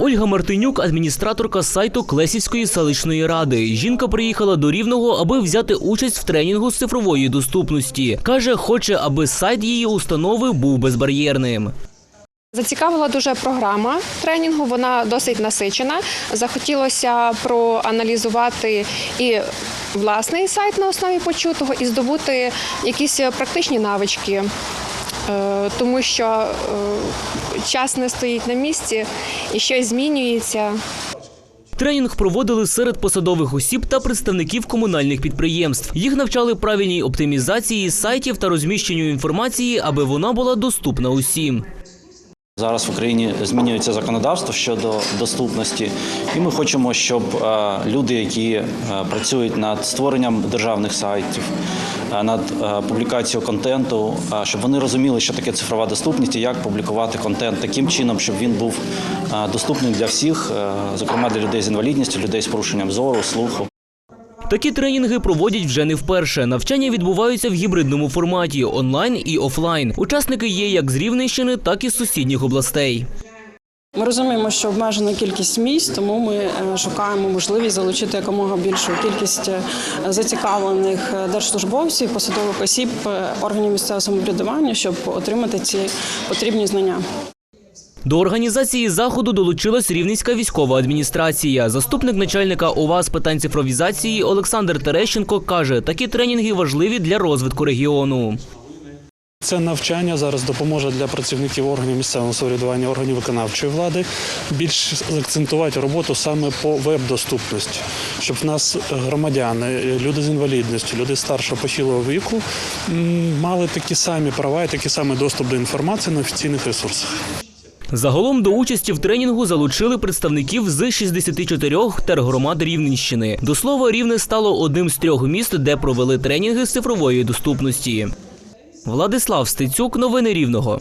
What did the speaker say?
Ольга Мартинюк, адміністраторка сайту Клесівської селищної ради. Жінка приїхала до Рівного, аби взяти участь в тренінгу з цифрової доступності. Каже, хоче, аби сайт її установи був безбар'єрним. Зацікавила дуже програма тренінгу. Вона досить насичена. Захотілося проаналізувати і власний сайт на основі почутого, і здобути якісь практичні навички. Е, Тому що е, час не стоїть на місці і щось змінюється. Тренінг проводили серед посадових осіб та представників комунальних підприємств. Їх навчали правильній оптимізації сайтів та розміщенню інформації, аби вона була доступна усім. Зараз в Україні змінюється законодавство щодо доступності, і ми хочемо, щоб е, люди, які е, працюють над створенням державних сайтів, е, над публікацією контенту, щоб вони розуміли, що таке цифрова доступність і як публікувати контент таким чином, щоб він був доступним для всіх, зокрема для людей з інвалідністю, людей з порушенням зору, слуху. Такі тренінги проводять вже не вперше. Навчання відбуваються в гібридному форматі онлайн і офлайн. Учасники є як з Рівненщини, так і з сусідніх областей. Ми розуміємо, що обмежена кількість місць, тому ми е, шукаємо можливість залучити якомога більшу кількість е, зацікавлених е, держслужбовців, посадових осіб, органів місцевого самоврядування, щоб отримати ці потрібні знання. До організації заходу долучилась Рівненська військова адміністрація. Заступник начальника ОВА з питань цифровізації Олександр Терещенко каже, такі тренінги важливі для розвитку регіону. Це навчання зараз допоможе для працівників органів місцевого самоврядування, органів виконавчої влади більш акцентувати роботу саме по веб-доступності, щоб в нас громадяни, люди з інвалідністю, люди старшого похилого віку мали такі самі права і такий самий доступ до інформації на офіційних ресурсах. Загалом до участі в тренінгу залучили представників з 64 тергромад Рівненщини. До слова, Рівне стало одним з трьох міст, де провели тренінги з цифрової доступності. Владислав Стецюк, новини Рівного.